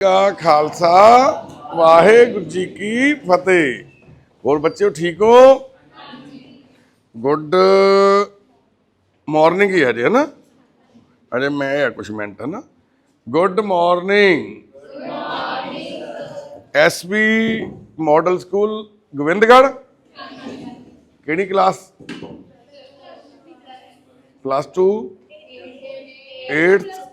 ਕਾ ਖਾਲਸਾ ਵਾਹਿਗੁਰੂ ਜੀ ਕੀ ਫਤਿਹ ਹੋਰ ਬੱਚਿਓ ਠੀਕ ਹੋ ਗੁੱਡ ਮਾਰਨਿੰਗ ਹੀ ਹਜੇ ਹਨਾ ਅਜੇ ਮੈਂ ਆ ਕੁਛ ਮਿੰਟ ਹਨਾ good morning SB model school Gobindgarh ਕਿਹੜੀ ਕਲਾਸ ਪਲੱਸ 2 8th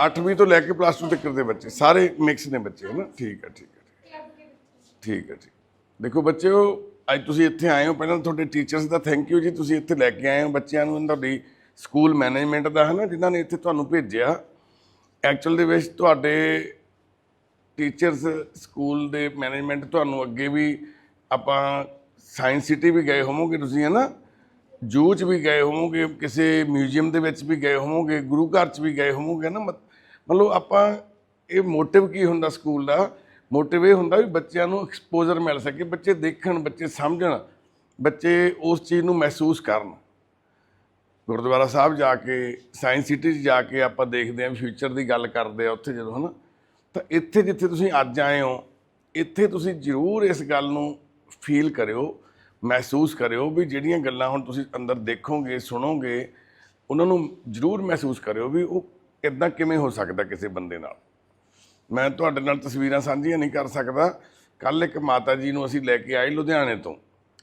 8ਵੀਂ ਤੋਂ ਲੈ ਕੇ ਪਲੱਸ 2 ਤੱਕ ਦੇ ਬੱਚੇ, ਸਾਰੇ ਮਿਕਸ ਨੇ ਬੱਚੇ ਹੈ ਨਾ ਠੀਕ ਹੈ ਠੀਕ ਹੈ ਠੀਕ ਹੈ ਠੀਕ ਦੇਖੋ ਬੱਚਿਓ, ਅੱਜ ਤੁਸੀਂ ਇੱਥੇ ਆਏ ਹੋ, ਪਹਿਲਾਂ ਤੁਹਾਡੇ ਟੀਚਰਸ ਦਾ ਥੈਂਕ ਯੂ ਜੀ, ਤੁਸੀਂ ਇੱਥੇ ਲੈ ਕੇ ਆਏ ਹੋ ਬੱਚਿਆਂ ਨੂੰ ਤੁਹਾਡੀ ਸਕੂਲ ਮੈਨੇਜਮੈਂਟ ਦਾ ਹੈ ਨਾ ਜਿਨ੍ਹਾਂ ਨੇ ਇੱਥੇ ਤੁਹਾਨੂੰ ਭੇਜਿਆ। ਐਕਚੁਅਲ ਦੇ ਵਿੱਚ ਤੁਹਾਡੇ ਟੀਚਰਸ ਸਕੂਲ ਦੇ ਮੈਨੇਜਮੈਂਟ ਤੁਹਾਨੂੰ ਅੱਗੇ ਵੀ ਆਪਾਂ ਸਾਇੰਸ ਸਿਟੀ ਵੀ ਗਏ ਹੋਵੋਗੇ ਤੁਸੀਂ ਹੈ ਨਾ ਜੂ ਚ ਵੀ ਗਏ ਹੋਵੋਗੇ, ਕਿਸੇ ਮਿਊਜ਼ੀਅਮ ਦੇ ਵਿੱਚ ਵੀ ਗਏ ਹੋਵੋਗੇ, ਗੁਰੂ ਘਰ ਚ ਵੀ ਗਏ ਹੋਵੋਗੇ ਨਾ ਮਤ- ਮਤਲਬ ਆਪਾਂ ਇਹ ਮੋਟਿਵ ਕੀ ਹੁੰਦਾ ਸਕੂਲ ਦਾ? ਮੋਟਿਵ ਇਹ ਹੁੰਦਾ ਵੀ ਬੱਚਿਆਂ ਨੂੰ ਐਕਸਪੋਜ਼ਰ ਮਿਲ ਸਕੇ, ਬੱਚੇ ਦੇਖਣ, ਬੱਚੇ ਸਮਝਣ, ਬੱਚੇ ਉਸ ਚੀਜ਼ ਨੂੰ ਮਹਿਸੂਸ ਕਰਨ। ਗੁਰਦੁਆਰਾ ਸਾਹਿਬ ਜਾ ਕੇ ਸਾਇੰਸ ਸਿਟੀ 'ਚ ਜਾ ਕੇ ਆਪਾਂ ਦੇਖਦੇ ਹਾਂ ਫਿਊਚਰ ਦੀ ਗੱਲ ਕਰਦੇ ਆ ਉੱਥੇ ਜਦੋਂ, ਹਨਾ? ਤਾਂ ਇੱਥੇ ਜਿੱਥੇ ਤੁਸੀਂ ਅੱਜ ਆਏ ਹੋ, ਇੱਥੇ ਤੁਸੀਂ ਜ਼ਰੂਰ ਇਸ ਗੱਲ ਨੂੰ ਫੀਲ ਕਰਿਓ, ਮਹਿਸੂਸ ਕਰਿਓ ਵੀ ਜਿਹੜੀਆਂ ਗੱਲਾਂ ਹੁਣ ਤੁਸੀਂ ਅੰਦਰ ਦੇਖੋਗੇ, ਸੁਣੋਗੇ, ਉਹਨਾਂ ਨੂੰ ਜ਼ਰੂਰ ਮਹਿਸੂਸ ਕਰਿਓ ਵੀ ਉਹ ਇਦਾਂ ਕਿਵੇਂ ਹੋ ਸਕਦਾ ਕਿਸੇ ਬੰਦੇ ਨਾਲ? ਮੈਂ ਤੁਹਾਡੇ ਨਾਲ ਤਸਵੀਰਾਂ ਸਾਂਝੀਆਂ ਨਹੀਂ ਕਰ ਸਕਦਾ। ਕੱਲ ਇੱਕ ਮਾਤਾ ਜੀ ਨੂੰ ਅਸੀਂ ਲੈ ਕੇ ਆਏ ਲੁਧਿਆਣੇ ਤੋਂ।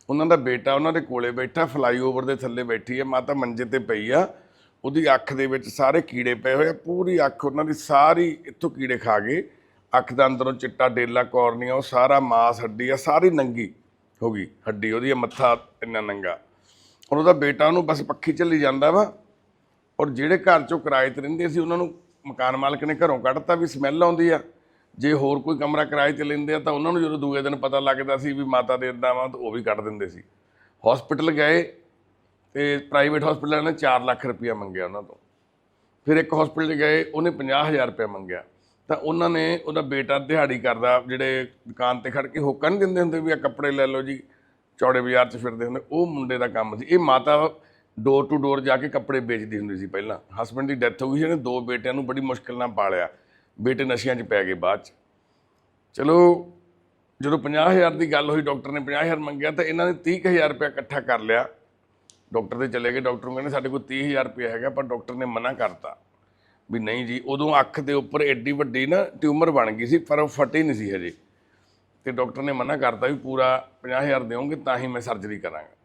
ਉਹਨਾਂ ਦਾ ਬੇਟਾ ਉਹਨਾਂ ਦੇ ਕੋਲੇ ਬੈਠਾ ਫਲਾਈਓਵਰ ਦੇ ਥੱਲੇ ਬੈਠੀ ਹੈ, ਮਾਤਾ ਮੰਜੇ ਤੇ ਪਈ ਆ। ਉਹਦੀ ਅੱਖ ਦੇ ਵਿੱਚ ਸਾਰੇ ਕੀੜੇ ਪਏ ਹੋਏ ਆ, ਪੂਰੀ ਅੱਖ ਉਹਨਾਂ ਦੀ ਸਾਰੀ ਇੱਥੋਂ ਕੀੜੇ ਖਾ ਗਏ। ਅੱਖ ਦਾ ਅੰਦਰੋਂ ਚਿੱਟਾ ਡੇਲਾ ਕੋਰਨੀਆ, ਉਹ ਸਾਰਾ ਮਾਸ ਹੱਡੀ ਆ, ਸਾਰੀ ਨੰਗੀ ਹੋ ਗਈ ਹੱਡੀ ਉਹਦੀ ਮੱਥਾ ਇੰਨਾ ਨੰਗਾ। ਔਰ ਉਹਦਾ ਬੇਟਾ ਉਹਨੂੰ ਬਸ ਪੱਖੀ ਚੱਲੀ ਜਾਂਦਾ ਵਾ। ਔਰ ਜਿਹੜੇ ਘਰ ਚੋਂ ਕਿਰਾਏ ਤੇ ਰਹਿੰਦੇ ਸੀ, ਉਹਨਾਂ ਨੂੰ ਮਕਾਨ ਮਾਲਕ ਨੇ ਘਰੋਂ ਕੱਢਤਾ ਵੀ ਸਮੈਲ ਆਉਂਦੀ ਆ। ਜੇ ਹੋਰ ਕੋਈ ਕਮਰਾ ਕਿਰਾਏ ਤੇ ਲੈਂਦੇ ਆ ਤਾਂ ਉਹਨਾਂ ਨੂੰ ਜਦੋਂ ਦੂਏ ਦਿਨ ਪਤਾ ਲੱਗਦਾ ਸੀ ਵੀ ਮਾਤਾ ਦੇ ਇਦਾਂ ਵਾ, ਤਾਂ ਉਹ ਵੀ ਕੱਢ ਦਿੰਦੇ ਸੀ। ਹਸਪੀਟਲ ਗਏ ਤੇ ਪ੍ਰਾਈਵੇਟ ਹਸਪੀਟਲ ਨੇ 4 ਲੱਖ ਰੁਪਇਆ ਮੰਗਿਆ ਉਹਨਾਂ ਤੋਂ। ਫਿਰ ਇੱਕ ਹਸਪੀਟਲ 'ਚ ਗਏ, ਉਹਨੇ 50000 ਰੁਪਇਆ ਮੰਗਿਆ। ਤਾਂ ਉਹਨਾਂ ਨੇ ਉਹਦਾ ਬੇਟਾ ਦਿਹਾੜੀ ਕਰਦਾ, ਜਿਹੜੇ ਦੁਕਾਨ ਤੇ ਖੜ ਕੇ ਹੋਕਾ ਨਹੀਂ ਦਿੰਦੇ ਹੁੰਦੇ ਵੀ ਆ ਕੱਪੜੇ ਲੈ ਲਓ ਜੀ, ਚੌੜੇ ਬਾਜ਼ਾਰ 'ਚ ਫਿਰਦੇ ਹੁੰਦੇ, ਉਹ ਮੁੰਡੇ ਦਾ ਕੰਮ ਸੀ। ਇਹ ਮਾਤਾ ਡੋਰ ਟੂ ਡੋਰ ਜਾ ਕੇ ਕੱਪੜੇ ਵੇਚਦੀ ਹੁੰਦੀ ਸੀ ਪਹਿਲਾਂ। ਹਸਬੰਡ ਦੀ ਡੈਥ ਹੋ ਗਈ ਸੀ ਇਹਨੇ ਦੋ ਬੇਟਿਆਂ ਨੂੰ ਬੜੀ ਮੁਸ਼ਕਿਲ ਨਾਲ ਪਾਲਿਆ। ਬੇਟੇ ਨਸ਼ਿਆਂ 'ਚ ਪੈ ਗਏ ਬਾਅਦ 'ਚ। ਚਲੋ, ਜਦੋਂ 50000 ਦੀ ਗੱਲ ਹੋਈ ਡਾਕਟਰ ਨੇ 50000 ਮੰਗਿਆ ਤਾਂ ਇਹਨਾਂ ਨੇ 30000 ਰੁਪਇਆ ਇਕੱਠਾ ਕਰ ਲਿਆ। ਡਾਕਟਰ ਦੇ ਚਲੇ ਗਏ ਡਾਕਟਰ ਨੂੰ ਕਹਿੰਦੇ ਸਾਡੇ ਕੋਲ 30000 ਰੁਪਇਆ ਹੈਗਾ, ਪਰ ਡਾਕਟਰ ਨੇ ਮਨਾ ਕਰਤਾ ਵੀ ਨਹੀਂ ਜੀ, ਉਦੋਂ ਅੱਖ ਦੇ ਉੱਪਰ ਐਡੀ ਵੱਡੀ ਨਾ ਟਿਊਮਰ ਬਣ ਗਈ ਸੀ, ਪਰ ਉਹ ਫਟੀ ਨਹੀਂ ਸੀ ਹਜੇ। ਤੇ ਡਾਕਟਰ ਨੇ ਮਨਾ ਕਰਤਾ ਵੀ ਪੂਰਾ 50000 ਦਿਓਗੇ ਤਾਂ ਹੀ ਮੈਂ ਸਰਜਰੀ ਕਰਾਂਗਾ।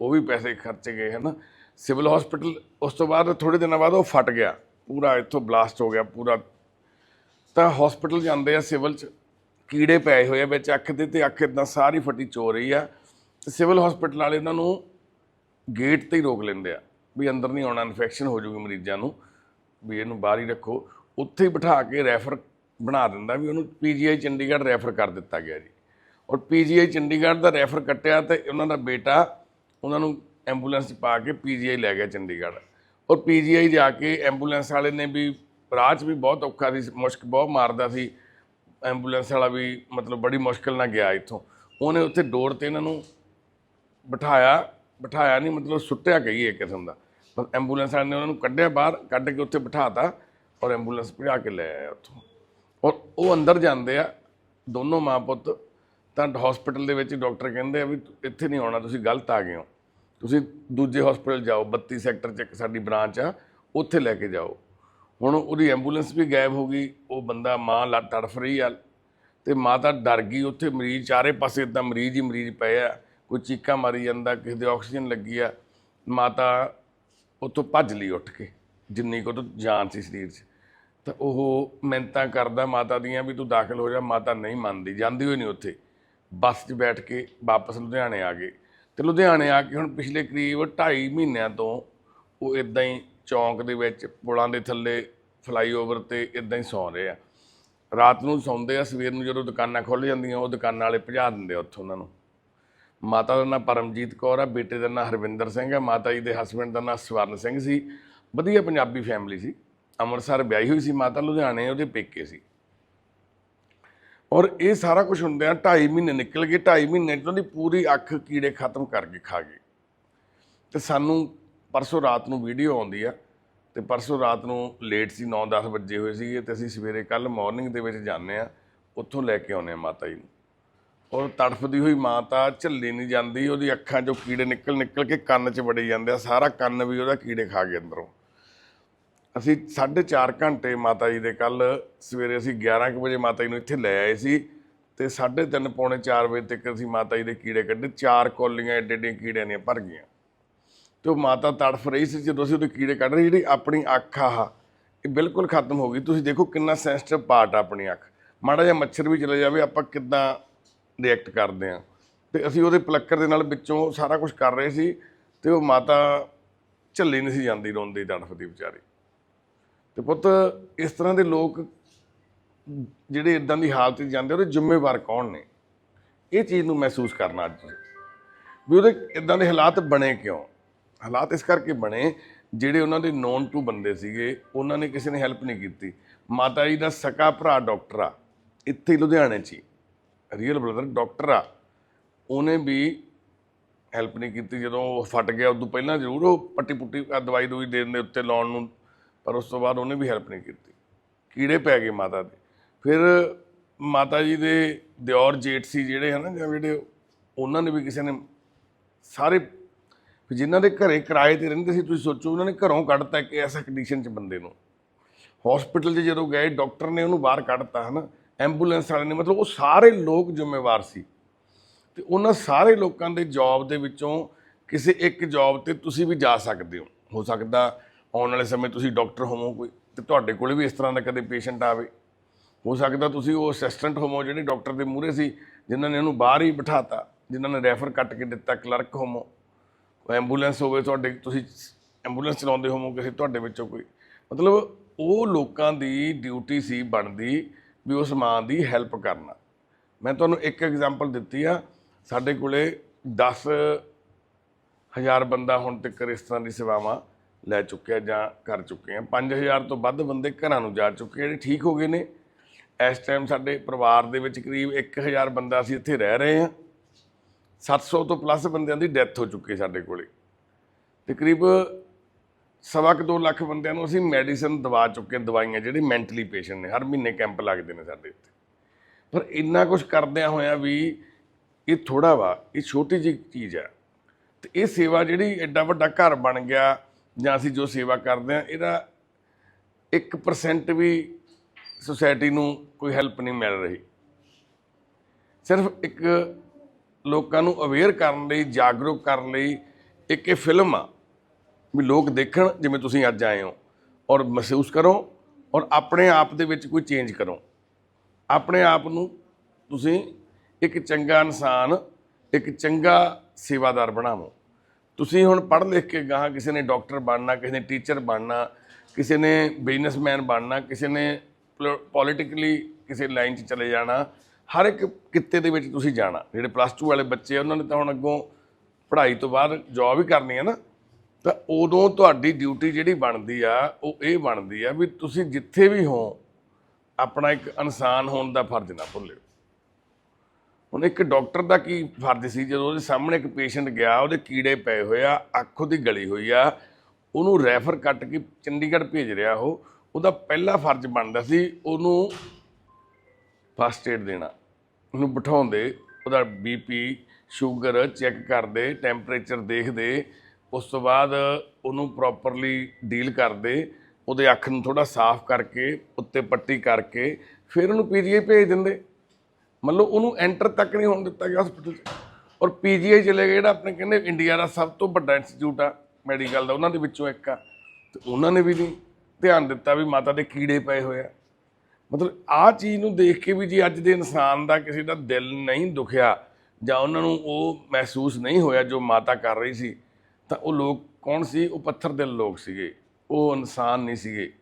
ਉਹ ਵੀ ਪੈਸੇ ਖਰਚ ਗਏ, ਹਨ? ਸਿਵਲ ਹਸਪੀਟਲ, ਉਸ ਤੋਂ ਬਾਅਦ ਥੋੜੇ ਦਿਨਾਂ ਬਾਅਦ ਉਹ ਫਟ ਗਿਆ। ਪੂਰਾ ਇੱਥੋਂ ਬਲਾਸਟ ਹੋ ਗਿਆ, ਪੂਰਾ। ਤਾਂ ਹਸਪੀਟਲ ਜਾਂਦੇ ਆ ਸਿਵਲ ਚ, ਕੀੜੇ ਪਏ ਹੋਏ ਆ ਵਿੱਚ, ਅੱਖ ਦੇ ਤੇ ਅੱਖ ਇਦਾਂ ਸਾਰੀ ਫਟੀ ਚੋ ਰਹੀ ਆ। ਤੇ ਸਿਵਲ ਹਸਪੀਟਲ ਵਾਲੇ ਇਹਨਾਂ ਨੂੰ ਗੇਟ ਤੇ ਹੀ ਰੋਕ ਲੈਂਦੇ ਆ, ਵੀ ਅੰਦਰ ਨਹੀਂ ਆਉਣਾ, ਇਨਫੈਕਸ਼ਨ ਹੋ ਜੂਗੀ ਮਰੀਜ਼ਾਂ ਨੂੰ, ਵੀ ਇਹਨੂੰ ਬਾਹਰ ਹੀ ਰੱਖੋ। ਉੱਥੇ ਹੀ ਬਿਠਾ ਕੇ ਰੈਫਰ ਬਣਾ ਦਿੰਦਾ ਵੀ ਉਹਨੂੰ ਪੀਜੀਆਈ ਚੰਡੀਗੜ੍ਹ ਰੈਫਰ ਕਰ ਦਿੱਤਾ ਗਿਆ ਜੀ। ਔਰ ਪੀਜੀਆਈ ਚੰਡੀਗੜ੍ਹ ਦਾ ਰੈਫਰ ਕੱਟਿਆ ਤੇ ਉਹਨਾਂ ਦਾ ਬੇਟਾ ਉਹਨਾਂ ਨੂੰ ਐਂਬੂਲੈਂਸ 'ਚ ਪਾ ਕੇ ਪੀਜੀਆਈ ਲੈ ਗਿਆ ਚੰਡੀਗੜ੍ਹ। ਔਰ ਪੀਜੀਆਈ ਜਾ ਕੇ ਐਂਬੂਲੈਂਸ ਵਾਲੇ ਨੇ ਵੀ ਰਾਹ 'ਚ ਵੀ ਬਹੁਤ ਔਖਾ ਸੀ, ਮੁਸ਼ਕ ਬਹੁਤ ਮਾਰਦਾ ਸੀ। ਐਂਬੂਲੈਂਸ ਵਾਲਾ ਵੀ ਮਤਲਬ ਬੜੀ ਮੁਸ਼ਕਲ ਨਾਲ ਗਿਆ ਇੱਥੋਂ। ਉਹਨੇ ਉੱਥੇ ਡੋਰ ਤੇ ਇਹਨਾਂ ਨੂੰ ਬਿਠਾਇਆ ਬਿਠਾਇਆ ਨਹੀਂ, ਮਤਲਬ ਸੁੱਟਿਆ ਕਹੀਏ ਕਿਸਮ ਦਾ। ਪਰ ਐਂਬੂਲੈਂਸ ਵਾਲੇ ਨੇ ਉਹਨਾਂ ਨੂੰ ਕੱਢਿਆ ਬਾਹਰ, ਕੱਢ ਕੇ ਉੱਥੇ ਬਿਠਾਤਾ ਔਰ ਐਂਬੂਲੈਂਸ ਭਜਾ ਕੇ ਲੈ ਆਇਆ ਉੱਥੋਂ। ਔਰ ਉਹ ਅੰਦਰ ਜਾਂਦੇ ਆ, ਦੋਨੋਂ ਮਾਂ ਪੁੱਤ। ਤਾਂ ਹਸਪੀਟਲ ਦੇ ਵਿੱਚ ਡਾਕਟਰ ਕਹਿੰਦੇ ਆ ਵੀ ਇੱਥੇ ਨਹੀਂ ਆਉਣਾ, ਤੁਸੀਂ ਗਲਤ ਆ ਗਏ ਹੋ। ਤੁਸੀਂ ਦੂਜੇ ਹਸਪੀਟਲ ਜਾਓ 32 ਸੈਕਟਰ 'ਚ ਇੱਕ ਸਾਡੀ ਬ੍ਰਾਂਚ ਆ, ਉੱਥੇ ਲੈ ਕੇ ਜਾਓ। ਹੁਣ ਉਹਦੀ ਐਂਬੂਲੈਂਸ ਵੀ ਗਾਇਬ ਹੋ ਗਈ, ਉਹ ਬੰਦਾ ਮਾਂ ਲੱਤ ਤੜਫ ਰਹੀ ਆ, ਤੇ ਮਾਤਾ ਡਰ ਗਈ ਉੱਥੇ, ਮਰੀਜ਼ ਚਾਰੇ ਪਾਸੇ ਇਦਾਂ ਮਰੀਜ਼ ਹੀ ਮਰੀਜ਼ ਪਏ ਆ, ਕੋਈ ਚੀਕਾਂ ਮਾਰੀ ਜਾਂਦਾ, ਕਿਸੇ ਦੇ ਆਕਸੀਜਨ ਲੱਗੀ ਆ, ਮਾਤਾ ਉੱਥੋਂ ਭੱਜ ਲਈ ਉੱਠ ਕੇ, ਜਿੰਨੀ ਕੁ ਉਹਦੀ ਜਾਨ ਸੀ ਸਰੀਰ 'ਚ। ਤਾਂ ਉਹ ਮਿੰਨਤਾਂ ਕਰਦਾ ਮਾਤਾ ਦੀਆਂ ਵੀ ਤੂੰ ਦਾਖਲ ਹੋ ਜਾ, ਮਾਤਾ ਨਹੀਂ ਮੰਨਦੀ, ਜਾਂਦੀ ਹੋਈ ਨਹੀਂ ਉੱਥੇ। ਬੱਸ 'ਚ ਬੈਠ ਕੇ ਵਾਪਸ ਲੁਧਿਆਣੇ ਆ ਗਏ। ਤੇ ਲੁਧਿਆਣੇ ਆ ਕੇ ਹੁਣ ਪਿਛਲੇ ਕਰੀਬ 2.5 ਮਹੀਨਿਆਂ ਤੋਂ ਉਹ ਇਦਾਂ ਹੀ ਚੌਂਕ ਦੇ ਵਿੱਚ ਪੁਲਾਂ ਦੇ ਥੱਲੇ ਫਲਾਈਓਵਰ ਤੇ ਇਦਾਂ ਹੀ ਸੌਂ ਰਹੇ ਆ। ਰਾਤ ਨੂੰ ਸੌਂਦੇ ਆ, ਸਵੇਰ ਨੂੰ ਜਦੋਂ ਦੁਕਾਨਾਂ ਖੁੱਲ ਜਾਂਦੀਆਂ, ਉਹ ਦੁਕਾਨਾਂ ਵਾਲੇ ਭਜਾ ਦਿੰਦੇ ਆ ਉੱਥੋਂ ਉਹਨਾਂ ਨੂੰ। ਮਾਤਾ ਦਾ ਨਾਂ ਪਰਮਜੀਤ ਕੌਰ ਆ, ਬੇਟੇ ਦਾ ਨਾਂ ਹਰਵਿੰਦਰ ਸਿੰਘ ਆ, ਮਾਤਾ ਜੀ ਦੇ ਹਸਬੰਡ ਦਾ ਨਾਂ ਸਵਰਨ ਸਿੰਘ ਸੀ। ਵਧੀਆ ਪੰਜਾਬੀ ਫੈਮਿਲੀ ਸੀ। ਅੰਮ੍ਰਿਤਸਰ ਵਿਆਹੀ ਹੋਈ ਸੀ ਮਾਤਾ, ਲੁਧਿਆਣੇ ਉਹਦੇ ਪੇਕੇ ਸੀ। ਔਰ ਇਹ ਸਾਰਾ ਕੁਝ ਹੁੰਦਿਆਂ 2.5 ਮਹੀਨੇ ਨਿਕਲ ਗਏ 2.5 ਮਹੀਨੇ ਚ ਉਹਦੀ ਪੂਰੀ ਅੱਖ ਕੀੜੇ ਖਤਮ ਕਰਕੇ ਖਾ ਗਏ। ਤੇ ਸਾਨੂੰ ਪਰਸੋਂ ਰਾਤ ਨੂੰ ਵੀਡੀਓ ਆਉਂਦੀ ਆ, ਤੇ ਪਰਸੋਂ ਰਾਤ ਨੂੰ ਲੇਟ ਸੀ 9-10 ਵਜੇ ਹੋਏ ਸੀਗੇ, ਤੇ ਅਸੀਂ ਸਵੇਰੇ ਕੱਲ ਮਾਰਨਿੰਗ ਦੇ ਵਿੱਚ ਜਾਂਦੇ ਆ, ਉੱਥੋਂ ਲੈ ਕੇ ਆਉਂਦੇ ਆ ਮਾਤਾ ਜੀ ਨੂੰ। ਔਰ ਤੜਫਦੀ ਹੋਈ ਮਾਤਾ ਝੱਲੀ ਨਹੀਂ ਜਾਂਦੀ, ਉਹਦੀ ਅੱਖਾਂ 'ਚੋਂ ਕੀੜੇ ਨਿਕਲ ਨਿਕਲ ਕੇ ਕੰਨ 'ਚ ਵੜੇ ਜਾਂਦੇ ਆ, ਸਾਰਾ ਕੰਨ ਵੀ ਉਹਦਾ ਕੀੜੇ ਖਾ ਗਏ ਅੰਦਰੋਂ। ਅਸੀਂ 4.5 ਘੰਟੇ ਮਾਤਾ ਜੀ ਦੇ ਕੱਲ ਸਵੇਰੇ ਅਸੀਂ 11 ਕੁ ਵਜੇ ਮਾਤਾ ਜੀ ਨੂੰ ਇੱਥੇ ਲੈ ਆਏ ਸੀ ਤੇ 3:30 ਪੌਣੇ 4 ਵਜੇ ਤੱਕ ਅਸੀਂ ਮਾਤਾ ਜੀ ਦੇ ਕੀੜੇ ਕੱਢੇ। ਚਾਰ ਕੋਲੀਆਂ ਏਡੇ ਏਡੇ ਕੀੜਿਆਂ ਦੀਆਂ ਭਰ ਗਈਆਂ। ਤੇ ਉਹ ਮਾਤਾ ਤੜਫ ਰਹੀ ਸੀ ਜਦੋਂ ਅਸੀਂ ਉਹਦੇ ਕੀੜੇ ਕੱਢ ਰਹੇ ਜਿਹੜੀ ਆਪਣੀ ਅੱਖ ਆ, ਇਹ ਬਿਲਕੁਲ ਖਤਮ ਹੋ ਗਈ। ਤੁਸੀਂ ਦੇਖੋ ਕਿੰਨਾ ਸੈਂਸਿਟਿਵ ਪਾਰਟ ਆ ਆਪਣੀ ਅੱਖ। ਮਾੜਾ ਜਿਹਾ ਮੱਛਰ ਵੀ ਚਲੇ ਜਾਵੇ, ਆਪਾਂ ਕਿੱਦਾਂ ਰਿਐਕਟ ਕਰਦੇ ਆ ਤੇ ਅਸੀਂ ਉਹਦੇ ਪਲੱਕਰ ਦੇ ਨਾਲ ਵਿੱਚੋਂ ਸਾਰਾ ਕੁਝ ਕਰ ਰਹੇ ਸੀ ਤੇ ਉਹ ਮਾਤਾ ਝੱਲੀ ਨਹੀਂ ਸੀ ਜਾਂਦੀ ਰੋਂਦੀ ਤੜਫਦੀ ਵਿਚਾਰੀ। ਤੇ ਪੁੱਤ, ਇਸ ਤਰ੍ਹਾਂ ਦੇ ਲੋਕ ਜਿਹੜੇ ਇਦਾਂ ਦੀ ਹਾਲਤ 'ਚ ਜਾਂਦੇ ਉਹਦੇ ਜ਼ਿੰਮੇਵਾਰ ਕੌਣ ਨੇ? ਇਹ ਚੀਜ਼ ਨੂੰ ਮਹਿਸੂਸ ਕਰਨਾ ਅੱਜ। ਵੀ ਉਹਦੇ ਇਦਾਂ ਦੇ ਹਾਲਾਤ ਬਣੇ ਕਿਉਂ? ਹਾਲਾਤ ਇਸ ਕਰਕੇ ਬਣੇ, ਜਿਹੜੇ ਉਹਨਾਂ ਦੇ ਨੋਨ ਟੂ ਬੰਦੇ ਸੀਗੇ, ਉਹਨਾਂ ਨੇ ਕਿਸੇ ਨੇ ਹੈਲਪ ਨਹੀਂ ਕੀਤੀ। ਮਾਤਾ ਜੀ ਦਾ ਸਕਾ ਭਰਾ ਡਾਕਟਰ ਆ, ਇੱਥੇ ਲੁਧਿਆਣੇ 'ਚ ਹੀ, ਰੀਅਲ ਬ੍ਰਦਰ ਡਾਕਟਰ ਆ। ਉਹਨੇ ਵੀ ਹੈਲਪ ਨਹੀਂ ਕੀਤੀ, ਜਦੋਂ ਉਹ ਫਟ ਗਿਆ, ਉਦੋਂ ਪਹਿਲਾਂ ਜ਼ਰੂਰ ਉਹ ਪੱਟੀ ਪੁੱਟੀ ਆਹ ਦਵਾਈ ਦੂਈ ਦੇਣ ਦੇ ਉੱਤੇ ਲਾਉਣ ਨੂੰ ਪਰ ਉਸ ਤੋਂ ਬਾਅਦ ਉਹਨੇ ਵੀ ਹੈਲਪ ਨਹੀਂ ਕੀਤੀ। ਕੀੜੇ ਪੈ ਗਏ ਮਾਤਾ ਦੇ। ਫਿਰ ਮਾਤਾ ਜੀ ਦੇ ਦਿਓਰ ਜੇਠ ਸੀ ਜਿਹੜੇ ਹਨ, ਜਾਂ ਜਿਹੜੇ ਉਹਨਾਂ ਨੇ ਵੀ ਕਿਸੇ ਨੇ ਸਾਰੇ ਵੀ ਜਿਨ੍ਹਾਂ ਦੇ ਘਰੇ ਕਿਰਾਏ ਤੇ ਰਹਿੰਦੇ ਸੀ, ਤੁਸੀਂ ਸੋਚੋ ਉਹਨਾਂ ਨੇ ਘਰੋਂ ਕੱਢਤਾ ਕਿ ਐਸਾ ਕੰਡੀਸ਼ਨ 'ਚ ਬੰਦੇ ਨੂੰ। ਹਸਪੀਟਲ 'ਚ ਜਦੋਂ ਗਏ ਡਾਕਟਰ ਨੇ ਉਹਨੂੰ ਬਾਹਰ ਕੱਢਤਾ ਹਨਾ ਐਂਬੂਲੈਂਸ ਵਾਲੇ ਨੇ, ਮਤਲਬ ਉਹ ਸਾਰੇ ਲੋਕ ਜ਼ਿੰਮੇਵਾਰ ਸੀ। ਤੇ ਉਹਨਾਂ ਸਾਰੇ ਲੋਕਾਂ ਦੇ ਜੌਬ ਦੇ ਵਿੱਚੋਂ ਕਿਸੇ ਇੱਕ ਜੌਬ ਤੇ ਤੁਸੀਂ ਵੀ ਜਾ ਸਕਦੇ ਹੋ। ਹੋ ਸਕਦਾ ਆਉਣ ਵਾਲੇ ਸਮੇਂ ਤੁਸੀਂ ਡਾਕਟਰ ਹੋਵੋ ਕੋਈ ਤੇ ਤੁਹਾਡੇ ਕੋਲੇ ਵੀ ਇਸ ਤਰ੍ਹਾਂ ਦਾ ਕਦੇ ਪੇਸ਼ੈਂਟ ਆਵੇ। ਹੋ ਸਕਦਾ ਤੁਸੀਂ ਉਹ ਅਸਿਸਟੈਂਟ ਹੋਵੋ ਜਿਹੜੇ ਡਾਕਟਰ ਦੇ ਮੂਹਰੇ ਸੀ, ਜਿਨ੍ਹਾਂ ਨੇ ਉਹਨੂੰ ਬਾਹਰ ਹੀ ਬਿਠਾਤਾ, ਜਿਨ੍ਹਾਂ ਨੇ ਰੈਫਰ ਕੱਟ ਕੇ ਦਿੱਤਾ, ਕਲਰਕ ਹੋਵੋ। ਐਂਬੂਲੈਂਸ ਹੋਵੇ ਤੁਹਾਡੇ, ਤੁਸੀਂ ਐਂਬੂਲੈਂਸ ਚਲਾਉਂਦੇ ਹੋਵੋ ਕਿਸੇ ਤੁਹਾਡੇ ਵਿੱਚੋਂ ਕੋਈ। ਮਤਲਬ ਉਹ ਲੋਕਾਂ ਦੀ ਡਿਊਟੀ ਸੀ ਬਣਦੀ ਵੀ ਉਸ ਮਾਂ ਦੀ ਹੈਲਪ ਕਰਨਾ। ਮੈਂ ਤੁਹਾਨੂੰ ਇੱਕ ਐਗਜ਼ਾਮਪਲ ਦਿੱਤੀ ਆ, ਸਾਡੇ ਕੋਲੇ 10 ਹਜ਼ਾਰ ਬੰਦਾ ਹੁਣ ਤੱਕ ਇਸ ਤਰ੍ਹਾਂ ਦੀ ਸੇਵਾਵਾਂ ਲੈ ਚੁੱਕਿਆ ਜਾਂ ਕਰ ਚੁੱਕੇ ਆ। 5000 ਤੋਂ ਵੱਧ ਬੰਦੇ ਘਰਾਂ ਨੂੰ ਜਾ ਚੁੱਕੇ ਜਿਹੜੇ ਠੀਕ ਹੋ ਗਏ ਨੇ। ਇਸ ਟਾਈਮ ਸਾਡੇ ਪਰਿਵਾਰ ਦੇ ਵਿੱਚ ਕਰੀਬ 1000 ਬੰਦਾ ਅਸੀਂ ਇੱਥੇ ਰਹਿ ਰਹੇ ਹਾਂ 700 ਤੋਂ ਪਲੱਸ ਬੰਦਿਆਂ ਦੀ ਡੈਥ ਹੋ ਚੁੱਕੀ ਹੈ ਸਾਡੇ ਕੋਲੇ। ਤਕਰੀਬ ਸਵਾ ਕੁ ਦੋ ਲੱਖ ਬੰਦਿਆਂ ਨੂੰ ਅਸੀਂ ਮੈਡੀਸਨ ਦਵਾ ਚੁੱਕੇ ਹਾਂ, ਦਵਾਈਆਂ ਜਿਹੜੇ ਮੈਂਟਲੀ ਪੇਸ਼ੈਂਟ ਨੇ ਹਰ ਮਹੀਨੇ ਕੈਂਪ ਲੱਗਦੇ ਨੇ ਸਾਡੇ ਇੱਥੇ। ਪਰ ਇੰਨਾ ਕੁਝ ਕਰਦਿਆਂ ਹੋਇਆਂ ਵੀ ਇਹ ਥੋੜਾ ਵਾ ਇਹ ਛੋਟੀ ਜਿਹੀ ਚੀਜ਼ ਆ ਤੇ ਇਹ ਸੇਵਾ ਜਿਹੜੀ ਐਡਾ ਵੱਡਾ ਘਰ ਬਣ ਗਿਆ ਜਾਂ ਅਸੀਂ ਜੋ ਸੇਵਾ ਕਰਦੇ ਆ ਇਹਦਾ 1% ਵੀ ਸੁਸਾਇਟੀ ਨੂੰ ਕੋਈ ਹੈਲਪ ਨਹੀਂ ਮਿਲ ਰਹੀ। ਸਿਰਫ ਇੱਕ ਲੋਕਾਂ ਨੂੰ ਅਵੇਅਰ ਕਰਨ ਲਈ, ਜਾਗਰੂਕ ਕਰਨ ਲਈ ਇੱਕ ਇਹ ਫਿਲਮ ਆ ਵੀ ਲੋਕ ਦੇਖਣ ਜਿਵੇਂ ਤੁਸੀਂ ਅੱਜ ਆਏ ਹੋ ਔਰ ਮਹਿਸੂਸ ਕਰੋ ਔਰ ਆਪਣੇ ਆਪ ਦੇ ਵਿੱਚ ਕੋਈ ਚੇਂਜ ਕਰੋ। ਆਪਣੇ ਆਪ ਨੂੰ ਤੁਸੀਂ ਇੱਕ ਚੰਗਾ ਇਨਸਾਨ, ਇੱਕ ਚੰਗਾ ਸੇਵਾਦਾਰ ਬਣਾਵੋ। ਤੁਸੀਂ ਹੁਣ ਪੜ੍ਹ ਲਿਖ ਕੇ ਗਾਹਾਂ ਕਿਸੇ ਨੇ ਡਾਕਟਰ ਬਣਨਾ ਕਿਸੇ ਨੇ ਟੀਚਰ ਬਣਨਾ ਕਿਸੇ ਨੇ ਬਿਜ਼ਨਸਮੈਨ ਬਣਨਾ ਕਿਸੇ ਨੇ ਪੋਲੀਟੀਕਲੀ ਕਿਸੇ ਲਾਈਨ 'ਚ ਚਲੇ ਜਾਣਾ ਹਰ ਇੱਕ ਕਿੱਤੇ ਦੇ ਵਿੱਚ ਤੁਸੀਂ ਜਾਣਾ। ਜਿਹੜੇ ਪਲੱਸ 2 ਵਾਲੇ ਬੱਚੇ ਆ, ਉਹਨਾਂ ਨੇ ਤਾਂ ਹੁਣ ਅੱਗੋਂ ਪੜ੍ਹਾਈ ਤੋਂ ਬਾਅਦ ਜੌਬ ਹੀ ਕਰਨੀ ਹੈ ਨਾ। ਤਾਂ ਉਦੋਂ ਤੁਹਾਡੀ ਡਿਊਟੀ ਜਿਹੜੀ ਬਣਦੀ ਆ ਉਹ ਇਹ ਬਣਦੀ ਆ ਵੀ ਤੁਸੀਂ ਜਿੱਥੇ ਵੀ ਹੋ ਆਪਣਾ ਇੱਕ ਇਨਸਾਨ ਹੋਣ ਦਾ ਫਰਜ਼ ਨਾ ਭੁੱਲਿਓ। ਹੁਣ ਇੱਕ ਡਾਕਟਰ ਦਾ ਕੀ ਫਰਜ਼ ਸੀ? ਜਦੋਂ ਉਹਦੇ ਸਾਹਮਣੇ ਇੱਕ ਪੇਸ਼ੈਂਟ ਗਿਆ, ਉਹਦੇ ਕੀੜੇ ਪਏ ਹੋਏ ਆ, ਅੱਖ ਉਹਦੀ ਗਲੀ ਹੋਈ ਆ, ਉਹਨੂੰ ਰੈਫਰ ਕੱਟ ਕੇ ਚੰਡੀਗੜ੍ਹ ਭੇਜ ਰਿਹਾ ਉਹ, ਉਹਦਾ ਪਹਿਲਾ ਫਰਜ਼ ਬਣਦਾ ਸੀ ਉਹਨੂੰ ਫਸਟ ਏਡ ਦੇਣਾ। ਉਹਨੂੰ ਬਿਠਾਉਂਦੇ, ਉਹਦਾ ਬੀਪੀ ਸ਼ੂਗਰ ਚੈੱਕ ਕਰਦੇ ਟੈਂਪਰੇਚਰ ਦੇਖਦੇ, ਉਸ ਤੋਂ ਬਾਅਦ ਉਹਨੂੰ ਪ੍ਰੋਪਰਲੀ ਡੀਲ ਕਰਦੇ, ਉਹਦੇ ਅੱਖ ਨੂੰ ਥੋੜਾ ਸਾਫ਼ ਕਰਕੇ, ਉੱਤੇ ਪੱਟੀ ਕਰਕੇ, ਫਿਰ ਉਹਨੂੰ ਪੀਜੀਆਈ ਭੇਜ ਦਿੰਦੇ। ਮਤਲਬ ਉਹਨੂੰ ਐਂਟਰ ਤੱਕ ਨਹੀਂ ਹੋਣ ਦਿੱਤਾ ਗਿਆ ਹਸਪੀਟਲ 'ਚ। ਔਰ ਪੀਜੀਆਈ ਚਲੇ ਗਏ, ਜਿਹੜਾ ਆਪਣੇ ਕਹਿੰਦੇ ਇੰਡੀਆ ਦਾ ਸਭ ਤੋਂ ਵੱਡਾ ਇੰਸਟੀਚਿਊਟ ਆ ਮੈਡੀਕਲ ਦਾ, ਉਹਨਾਂ ਦੇ ਵਿੱਚੋਂ ਇੱਕ ਆ। ਤੇ ਉਹਨਾਂ ਨੇ ਵੀ ਨਹੀਂ ਧਿਆਨ ਦਿੱਤਾ ਵੀ ਮਾਤਾ ਦੇ ਕੀੜੇ ਪਏ ਹੋਏ ਆ। ਮਤਲਬ ਆਹ ਚੀਜ਼ ਨੂੰ ਦੇਖ ਕੇ ਵੀ ਜੇ ਅੱਜ ਦੇ ਇਨਸਾਨ ਦਾ ਕਿਸੇ ਦਾ ਦਿਲ ਨਹੀਂ ਦੁਖਿਆ, ਜਾਂ ਉਹਨਾਂ ਨੂੰ ਉਹ ਮਹਿਸੂਸ ਨਹੀਂ ਹੋਇਆ ਜੋ ਮਾਤਾ ਕਰ ਰਹੀ ਸੀ, ਤਾਂ ਉਹ ਲੋਕ ਕੌਣ ਸੀ? ਉਹ ਪੱਥਰ ਦਿਲ ਲੋਕ ਸੀਗੇ। ਉਹ ਇਨਸਾਨ ਨਹੀਂ ਸੀਗੇ।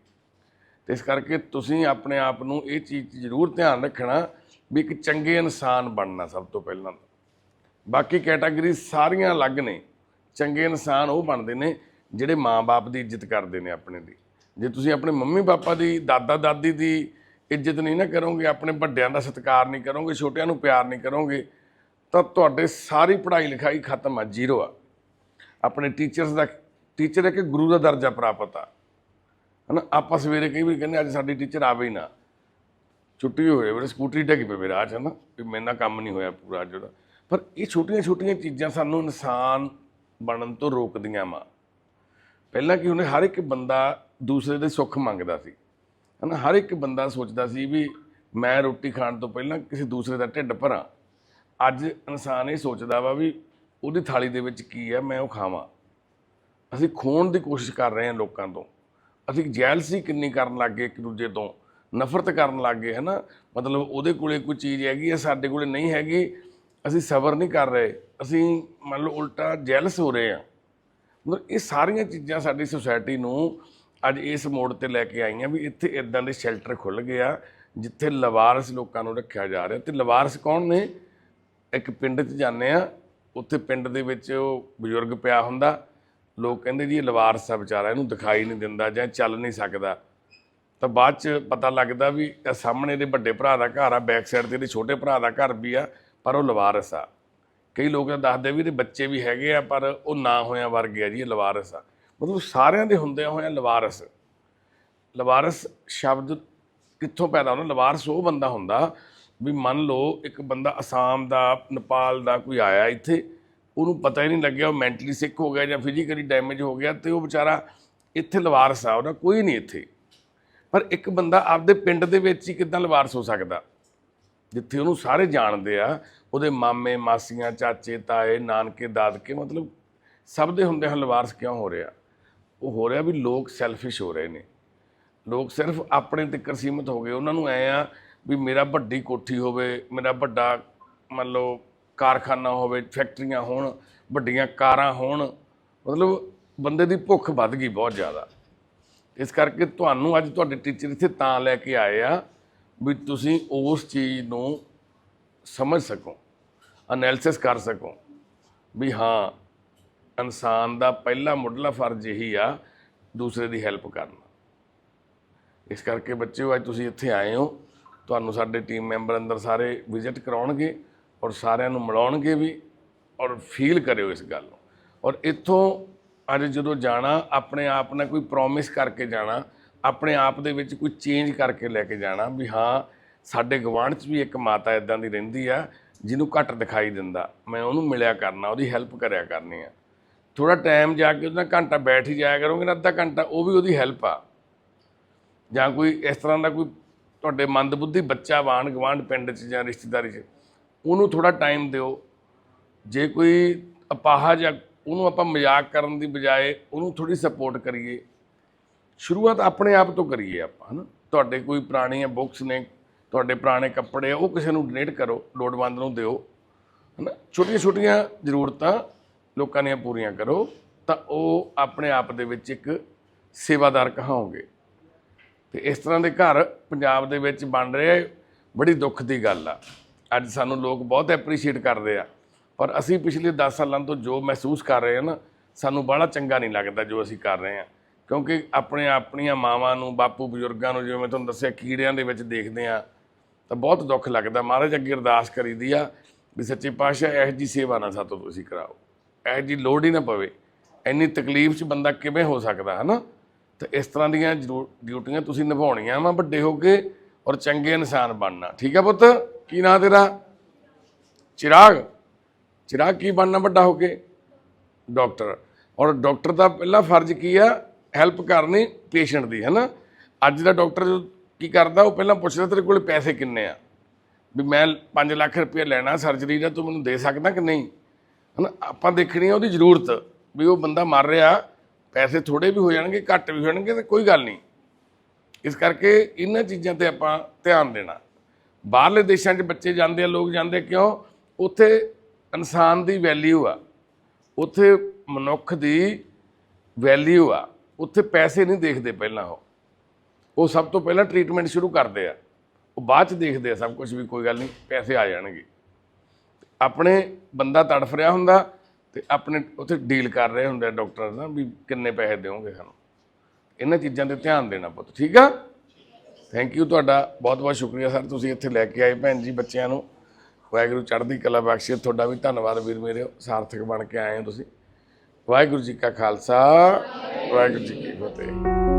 ਤੇ ਇਸ ਕਰਕੇ ਤੁਸੀਂ ਆਪਣੇ ਆਪ ਨੂੰ ਇਹ ਚੀਜ਼ ਜ਼ਰੂਰ ਧਿਆਨ ਰੱਖਣਾ ਵੀ ਇੱਕ ਚੰਗੇ ਇਨਸਾਨ ਬਣਨਾ ਸਭ ਤੋਂ ਪਹਿਲਾਂ ਬਾਕੀ ਕੈਟਾਗਰੀ ਸਾਰੀਆਂ ਅਲੱਗ ਨੇ, ਚੰਗੇ ਇਨਸਾਨ ਉਹ ਬਣਦੇ ਨੇ ਜਿਹੜੇ ਮਾਂ-ਬਾਪ ਦੀ ਇੱਜ਼ਤ ਕਰਦੇ ਨੇ ਆਪਣੇ ਦੀ। ਜੇ ਤੁਸੀਂ ਆਪਣੇ ਮੰਮੀ ਪਾਪਾ ਦੀ ਦਾਦਾ ਦਾਦੀ ਦੀ ਇੱਜ਼ਤ ਨਹੀਂ ਨਾ ਕਰੋਗੇ, ਆਪਣੇ ਵੱਡਿਆਂ ਦਾ ਸਤਿਕਾਰ ਨਹੀਂ ਕਰੋਗੇ, ਛੋਟਿਆਂ ਨੂੰ ਪਿਆਰ ਨਹੀਂ ਕਰੋਗੇ, ਤਾਂ ਤੁਹਾਡੇ ਸਾਰੀ ਪੜ੍ਹਾਈ ਲਿਖਾਈ ਖਤਮ ਆ, ਜ਼ੀਰੋ ਆ। ਆਪਣੇ ਟੀਚਰਸ ਦਾ, ਟੀਚਰ ਇੱਕ ਗੁਰੂ ਦਾ ਦਰਜਾ ਪ੍ਰਾਪਤ ਆ। ਹਨਾ, ਆਪਾਂ ਸਵੇਰੇ ਕਈ ਵਾਰੀ ਕਹਿੰਦੇ ਅੱਜ ਸਾਡੀ ਟੀਚਰ ਆਵੇ ਹੀ ਨਾ। ਛੁੱਟੀ ਹੋਏ, ਮੇਰੇ ਸਕੂਟਰੀ ਡਿੱਗ ਪਈ ਮੇਰੇ ਰਾਹ 'ਚ ਨਾ ਵੀ ਮੇਰੇ ਨਾਲ ਕੰਮ ਨਹੀਂ ਹੋਇਆ ਪੂਰਾ ਅੱਜ ਉਹਦਾ। ਪਰ ਇਹ ਛੋਟੀਆਂ ਛੋਟੀਆਂ ਚੀਜ਼ਾਂ ਸਾਨੂੰ ਇਨਸਾਨ ਬਣਨ ਤੋਂ ਰੋਕਦੀਆਂ ਵਾ। ਪਹਿਲਾਂ ਕੀ ਹੁੰਦੇ, ਹਰ ਇੱਕ ਬੰਦਾ ਦੂਸਰੇ ਦੇ ਸੁੱਖ ਮੰਗਦਾ ਸੀ। ਹਨਾ? ਹਰ ਇੱਕ ਬੰਦਾ ਸੋਚਦਾ ਸੀ ਵੀ ਮੈਂ ਰੋਟੀ ਖਾਣ ਤੋਂ ਪਹਿਲਾਂ ਕਿਸੇ ਦੂਸਰੇ ਦਾ ਢਿੱਡ ਭਰਾਂ। ਅੱਜ ਇਨਸਾਨ ਇਹ ਸੋਚਦਾ ਵਾ ਵੀ ਉਹਦੀ ਥਾਲੀ ਦੇ ਵਿੱਚ ਕੀ ਹੈ ਮੈਂ ਉਹ ਖਾਵਾਂ। ਅਸੀਂ ਖੋਣ ਦੀ ਕੋਸ਼ਿਸ਼ ਕਰ ਰਹੇ ਹਾਂ ਲੋਕਾਂ ਤੋਂ। ਅਸੀਂ ਜੈਲਸੀ ਕਿੰਨੀ ਕਰਨ ਲੱਗ ਗਏ ਇੱਕ ਦੂਜੇ ਤੋਂ। ਨਫ਼ਰਤ ਕਰਨ ਲੱਗ ਗਏ, ਹਨਾ? ਮਤਲਬ ਉਹਦੇ ਕੋਲੇ ਕੋਈ ਚੀਜ਼ ਹੈਗੀ ਹੈ ਸਾਡੇ ਕੋਲੇ ਨਹੀਂ ਹੈਗੀ, ਅਸੀਂ ਸਬਰ ਨਹੀਂ ਕਰ ਰਹੇ। ਅਸੀਂ ਮੰਨ ਲਓ ਉਲਟਾ ਜੈਲਸ ਹੋ ਰਹੇ ਹਾਂ। ਮਤਲਬ ਇਹ ਸਾਰੀਆਂ ਚੀਜ਼ਾਂ ਸਾਡੀ ਸੁਸਾਇਟੀ ਨੂੰ ਅੱਜ ਇਸ ਮੋੜ ਤੇ ਲੈ ਕੇ ਆਈਆਂ ਵੀ ਇੱਥੇ ਇਦਾਂ ਦੇ ਸ਼ੈਲਟਰ ਖੁੱਲ ਗਏ ਆ, ਜਿੱਥੇ ਲਵਾਰਸ ਲੋਕਾਂ ਨੂੰ ਰੱਖਿਆ ਜਾ ਰਿਹਾ। ਤੇ ਲਵਾਰਸ ਕੌਣ ਨੇ? ਇੱਕ ਪਿੰਡ 'ਚ ਜਾਂਦੇ ਆ, ਉੱਥੇ ਪਿੰਡ ਦੇ ਵਿੱਚ ਉਹ ਬਜ਼ੁਰਗ ਪਿਆ ਹੁੰਦਾ। ਲੋਕ ਕਹਿੰਦੇ ਜੀ ਇਹ ਲਵਾਰਸ ਆ ਵਿਚਾਰਾ, ਇਹਨੂੰ ਦਿਖਾਈ ਨਹੀਂ ਦਿੰਦਾ ਜਾਂ ਚੱਲ ਨਹੀਂ ਸਕਦਾ। ਤਾਂ ਬਾਅਦ 'ਚ ਪਤਾ ਲੱਗਦਾ ਵੀ ਇਹ ਸਾਹਮਣੇ ਦੇ ਵੱਡੇ ਭਰਾ ਦਾ ਘਰ ਆ ਬੈਕ ਸਾਈਡ ਤੇ ਇਹਦੇ ਛੋਟੇ ਭਰਾ ਦਾ ਘਰ ਵੀ ਆ, ਪਰ ਉਹ ਲਵਾਰਸ ਆ। ਕਈ ਲੋਕ ਤਾਂ ਦੱਸਦੇ ਵੀ ਇਹਦੇ ਬੱਚੇ ਵੀ ਹੈਗੇ ਆ, ਪਰ ਉਹ ਨਾ ਹੋਇਆ ਵਰਗੇ ਆ ਜੀ, ਇਹ ਲਵਾਰਸ ਆ। ਮਤਲਬ ਸਾਰਿਆਂ ਦੇ ਹੁੰਦਿਆਂ ਹੋਇਆਂ ਲਵਾਰਸ। ਲਵਾਰਸ ਸ਼ਬਦ ਕਿੱਥੋਂ ਪੈਦਾ ਹੁੰਦਾ? ਲਵਾਰਸ ਉਹ ਬੰਦਾ ਹੁੰਦਾ ਵੀ ਮੰਨ ਲਓ ਇੱਕ ਬੰਦਾ ਅਸਾਮ ਦਾ, ਨੇਪਾਲ ਦਾ ਕੋਈ ਆਇਆ ਇੱਥੇ, ਉਹਨੂੰ ਪਤਾ ਹੀ ਨਹੀਂ ਲੱਗਿਆ ਉਹ ਮੈਂਟਲੀ ਸਿੱਕ ਹੋ ਗਿਆ ਜਾਂ ਫਿਜ਼ੀਕਲੀ ਡੈਮੇਜ ਹੋ ਗਿਆ ਤੇ ਉਹ ਵਿਚਾਰਾ ਇੱਥੇ ਲਵਾਰਸ ਆ, ਉਹਦਾ ਕੋਈ ਨਹੀਂ ਇੱਥੇ। ਪਰ ਇੱਕ ਬੰਦਾ ਆਪਦੇ ਪਿੰਡ ਦੇ ਵਿੱਚ ਹੀ ਕਿੱਦਾਂ ਲਵਾਰਸ ਹੋ ਸਕਦਾ? ਜਿੱਥੇ ਉਹਨੂੰ ਸਾਰੇ ਜਾਣਦੇ ਆ, ਉਹਦੇ ਮਾਮੇ, ਮਾਸੀਆਂ, ਚਾਚੇ, ਤਾਏ, ਨਾਨਕੇ, ਦਾਦਕੇ, ਮਤਲਬ ਸਭ ਦੇ ਹੁੰਦੇ ਹਨ ਕਿਉਂ ਹੋ ਰਿਹਾ? ਉਹ ਹੋ ਰਿਹਾ ਵੀ ਲੋਕ ਸੈਲਫਿਸ਼ ਹੋ ਰਹੇ ਨੇ। ਲੋਕ ਸਿਰਫ ਆਪਣੇ ਤੱਕ ਸੀਮਤ ਹੋ ਗਏ। ਉਹਨਾਂ ਨੂੰ ਐ ਆ ਵੀ ਮੇਰਾ ਵੱਡੀ ਕੋਠੀ ਹੋਵੇ, ਮੇਰਾ ਵੱਡਾ ਮੰਨ ਲਓ ਕਾਰਖਾਨਾ ਹੋਵੇ, ਫੈਕਟਰੀਆਂ ਹੋਣ, ਵੱਡੀਆਂ ਕਾਰਾਂ ਹੋਣ, ਮਤਲਬ ਬੰਦੇ ਦੀ ਭੁੱਖ ਵੱਧ ਗਈ ਬਹੁਤ ਜ਼ਿਆਦਾ। ਇਸ ਕਰਕੇ ਤੁਹਾਨੂੰ ਅੱਜ ਤੁਹਾਡੇ ਟੀਚਰ ਇੱਥੇ ਤਾਂ ਲੈ ਕੇ ਆਏ ਆ ਵੀ ਤੁਸੀਂ ਉਸ ਚੀਜ਼ ਨੂੰ ਸਮਝ ਸਕੋ ਅਨਾਲਿਸਿਸ ਕਰ ਸਕੋ ਵੀ ਹਾਂ, ਇਨਸਾਨ ਦਾ ਪਹਿਲਾ ਮੁੱਢਲਾ ਫਰਜ਼ ਇਹੀ ਆ ਦੂਸਰੇ ਦੀ ਹੈਲਪ ਕਰਨਾ। ਇਸ ਕਰਕੇ ਬੱਚਿਓ, ਅੱਜ ਤੁਸੀਂ ਇੱਥੇ ਆਏ ਹੋ, ਤੁਹਾਨੂੰ ਸਾਡੇ ਟੀਮ ਮੈਂਬਰ ਅੰਦਰ ਸਾਰੇ ਵਿਜ਼ਿਟ ਕਰਾਉਣਗੇ ਔਰ ਸਾਰਿਆਂ ਨੂੰ ਮਿਲਾਉਣਗੇ ਵੀ ਔਰ ਫੀਲ ਕਰਿਓ ਇਸ ਗੱਲ ਨੂੰ। ਔਰ ਇੱਥੋਂ ਅੱਜ ਜਦੋਂ ਜਾਣਾ, ਆਪਣੇ ਆਪ ਨਾਲ ਕੋਈ ਪ੍ਰੋਮਿਸ ਕਰਕੇ ਜਾਣਾ, ਆਪਣੇ ਆਪ ਦੇ ਵਿੱਚ ਕੋਈ ਚੇਂਜ ਕਰਕੇ ਲੈ ਕੇ ਜਾਣਾ ਵੀ ਹਾਂ, ਸਾਡੇ ਗਵਾਂਢ 'ਚ ਵੀ ਇੱਕ ਮਾਤਾ ਇਦਾਂ ਦੀ ਰਹਿੰਦੀ ਆ, ਜਿਹਨੂੰ ਘੱਟ ਦਿਖਾਈ ਦਿੰਦਾ। ਮੈਂ ਉਹਨੂੰ ਮਿਲਿਆ ਕਰਨਾ, ਉਹਦੀ ਹੈਲਪ ਕਰਿਆ ਕਰਨੀ ਆ। ਥੋੜਾ ਟਾਈਮ ਜਾ ਕੇ ਉਹਦਾ ਘੰਟਾ ਬੈਠ ਹੀ ਜਾਇਆ ਕਰੋਗੇ ਨਾ, ਅੱਧਾ ਘੰਟਾ, ਉਹ ਵੀ ਉਹਦੀ ਹੈਲਪ ਆ। ਜਾਂ ਕੋਈ ਇਸ ਤਰ੍ਹਾਂ ਦਾ ਕੋਈ ਤੁਹਾਡੇ ਮੰਦਬੁੱਧੀ ਬੱਚਾ ਵਾਣ ਗਵਾਂਢ ਪਿੰਡ 'ਚ ਜਾਂ ਰਿਸ਼ਤੇਦਾਰੀ 'ਚ, ਉਹਨੂੰ ਥੋੜਾ ਟਾਈਮ ਦਿਓ। ਜੇ ਕੋਈ ਅਪਾਹਜ ਜਾਂ ਉਹਨੂੰ ਆਪਾਂ ਮਜ਼ਾਕ ਕਰਨ ਦੀ ਬਜਾਏ ਉਹਨੂੰ ਥੋੜੀ ਸਪੋਰਟ ਕਰੀਏ। ਸ਼ੁਰੂਆਤ ਆਪਣੇ ਆਪ ਤੋਂ ਕਰੀਏ ਆਪਾਂ, ਹਨਾ? ਤੁਹਾਡੇ ਕੋਈ ਪੁਰਾਣੀਆਂ ਬੁੱਕਸ ਨੇ, ਤੁਹਾਡੇ ਪੁਰਾਣੇ ਕੱਪੜੇ ਆ ਉਹ ਕਿਸੇ ਨੂੰ ਡੋਨੇਟ ਕਰੋ, ਲੋੜਵੰਦ ਨੂੰ ਦਿਓ, ਹਨਾ? ਛੋਟੀਆਂ ਛੋਟੀਆਂ ਜ਼ਰੂਰਤਾਂ ਲੋਕਾਂ ਦੀਆਂ ਪੂਰੀਆਂ ਕਰੋ, ਤਾਂ ਉਹ ਆਪਣੇ ਆਪ ਦੇ ਵਿੱਚ ਇੱਕ ਸੇਵਾਦਾਰ ਕਹਾਓਗੇ। ਤੇ ਇਸ ਤਰ੍ਹਾਂ ਦੇ ਘਰ ਪੰਜਾਬ ਦੇ ਵਿੱਚ ਬਣ ਰਹੇ ਬੜੀ ਦੁੱਖ ਦੀ ਗੱਲ ਆ। ਅੱਜ ਸਾਨੂੰ ਲੋਕ ਬਹੁਤ ਐਪਰੀਸ਼ੀਏਟ ਕਰਦੇ ਆ। ਪਰ ਅਸੀਂ ਪਿਛਲੇ 10 ਸਾਲਾਂ ਤੋਂ ਜੋ ਮਹਿਸੂਸ ਕਰ ਰਹੇ ਹਾਂ ਨਾ, ਸਾਨੂੰ ਬੜਾ ਚੰਗਾ ਨਹੀਂ ਲੱਗਦਾ ਜੋ ਅਸੀਂ ਕਰ ਰਹੇ ਹਾਂ। ਕਿਉਂਕਿ ਆਪਣੇ ਆਪਣੀਆਂ ਮਾਵਾਂ ਨੂੰ, ਬਾਪੂ ਬਜ਼ੁਰਗਾਂ ਨੂੰ ਜਿਵੇਂ ਮੈਂ ਤੁਹਾਨੂੰ ਦੱਸਿਆ, ਕੀੜਿਆਂ ਦੇ ਵਿੱਚ ਦੇਖਦੇ ਆ ਤਾਂ ਬਹੁਤ ਦੁੱਖ ਲੱਗਦਾ। ਮਹਾਰਾਜ ਅੱਗੇ ਅਰਦਾਸ ਕਰੀਦੀ ਆ ਵੀ ਸੱਚੇ ਪਾਤਸ਼ਾਹ, ਇਹੋ ਜੀ ਸੇਵਾ ਨਾ ਸਾਤੋਂ ਤੁਸੀਂ ਕਰਾਓ। ਇਹੋ ਜੀ ਲੋੜ ਹੀ ਨਾ ਪਵੇ। ਇੰਨੀ ਤਕਲੀਫ 'ਚ ਬੰਦਾ ਕਿਵੇਂ ਹੋ ਸਕਦਾ ਹੈ ਨਾ ਤੇ ਇਸ ਤਰ੍ਹਾਂ ਦੀਆਂ ਜ਼ਰੂਰ ਡਿਊਟੀਆਂ ਤੁਸੀਂ ਨਿਭਾਉਣੀਆਂ ਵਾ ਵੱਡੇ ਹੋ ਕੇ ਔਰ ਚੰਗੇ ਇਨਸਾਨ ਬਣਨਾ। ਠੀਕ ਹੈ ਪੁੱਤ? ਕੀ ਨਾਂ ਤੇਰਾ? ਚਿਰਾਗ? ਚਿਰਾਗ ਕੀ ਬਣਨਾ ਵੱਡਾ ਹੋ ਕੇ? ਡਾਕਟਰ। ਔਰ ਡਾਕਟਰ ਦਾ ਪਹਿਲਾ ਫਰਜ਼ ਕੀ ਆ? ਹੈਲਪ ਕਰਨੀ ਪੇਸ਼ੈਂਟ ਦੀ ਹੈ ਨਾ ਅੱਜ ਦਾ ਡਾਕਟਰ ਜੋ ਕੀ ਕਰਦਾ, ਉਹ ਪਹਿਲਾਂ ਪੁੱਛਦਾ, ਤੇਰੇ ਕੋਲ ਪੈਸੇ ਕਿੰਨੇ ਆ? ਵੀ ਮੈਂ 5 ਲੱਖ ਰੁਪਏ ਲੈਣਾ ਸਰਜਰੀ ਦਾ, ਤੂੰ ਮੈਨੂੰ ਦੇ ਸਕਦਾ ਕਿ ਨਹੀਂ? ਹਨਾ? ਆਪਾਂ ਦੇਖਣੀ ਆ ਉਹਦੀ ਜ਼ਰੂਰਤ, ਵੀ ਉਹ ਬੰਦਾ ਮਰ ਰਿਹਾ, ਪੈਸੇ ਥੋੜੇ ਵੀ ਹੋ ਜਾਣਗੇ, ਘੱਟ ਵੀ ਹੋ ਜਾਣਗੇ, ਤੇ ਕੋਈ ਗੱਲ ਨਹੀਂ। ਇਸ ਕਰਕੇ ਇਹਨਾਂ ਚੀਜ਼ਾਂ ਤੇ ਆਪਾਂ ਧਿਆਨ ਦੇਣਾ। ਬਾਹਰਲੇ ਦੇਸ਼ਾਂ 'ਚ ਬੱਚੇ ਜਾਂਦੇ ਆ, ਲੋਕ ਜਾਂਦੇ ਕਿਉਂ? ਉੱਥੇ ਇਨਸਾਨ ਦੀ ਵੈਲਿਊ ਆ। ਉੱਥੇ ਮਨੁੱਖ ਦੀ ਵੈਲਿਊ ਆ। ਉੱਥੇ ਪੈਸੇ ਨਹੀਂ ਦੇਖਦੇ ਪਹਿਲਾਂ ਉਹ। ਉਹ ਸਭ ਤੋਂ ਪਹਿਲਾਂ ਟ੍ਰੀਟਮੈਂਟ ਸ਼ੁਰੂ ਕਰਦੇ ਆ। ਉਹ ਬਾਅਦ ਚ ਦੇਖਦੇ ਆ ਸਭ ਕੁਝ ਵੀ ਕੋਈ ਗੱਲ ਨਹੀਂ, ਪੈਸੇ ਆ ਜਾਣਗੇ। ਆਪਣੇ ਬੰਦਾ ਤੜਫ ਰਿਹਾ ਹੁੰਦਾ ਤੇ ਆਪਣੇ ਉੱਥੇ ਡੀਲ ਕਰ ਰਹੇ ਹੁੰਦੇ ਆ ਡਾਕਟਰ ਨਾਲ ਵੀ ਕਿੰਨੇ ਪੈਸੇ ਦਿਓਗੇ ਸਾਨੂੰ। ਇਹਨਾਂ ਚੀਜ਼ਾਂ ਤੇ ਧਿਆਨ ਦੇਣਾ ਪੁੱਤ, ਠੀਕ ਆ? ਥੈਂਕ ਯੂ ਤੁਹਾਡਾ ਬਹੁਤ ਬਹੁਤ ਸ਼ੁਕਰੀਆ ਸਰ, ਤੁਸੀਂ ਇੱਥੇ ਲੈ ਕੇ ਆਏ ਭੈਣ ਜੀ ਬੱਚਿਆਂ ਨੂੰ। ਵਾਹਿਗੁਰੂ ਚੜ੍ਹਦੀ ਕਲਾ ਬਖਸ਼ੇ। ਤੁਹਾਡਾ ਵੀ ਧੰਨਵਾਦ ਵੀਰ ਮੇਰੇ ਸਾਰਥਕ ਬਣ ਕੇ ਆਏ ਹੋ ਤੁਸੀਂ। ਵਾਹਿਗੁਰੂ ਜੀ ਕਾ ਖਾਲਸਾ, ਵਾਹਿਗੁਰੂ ਜੀ ਕੀ ਫਤਿਹ।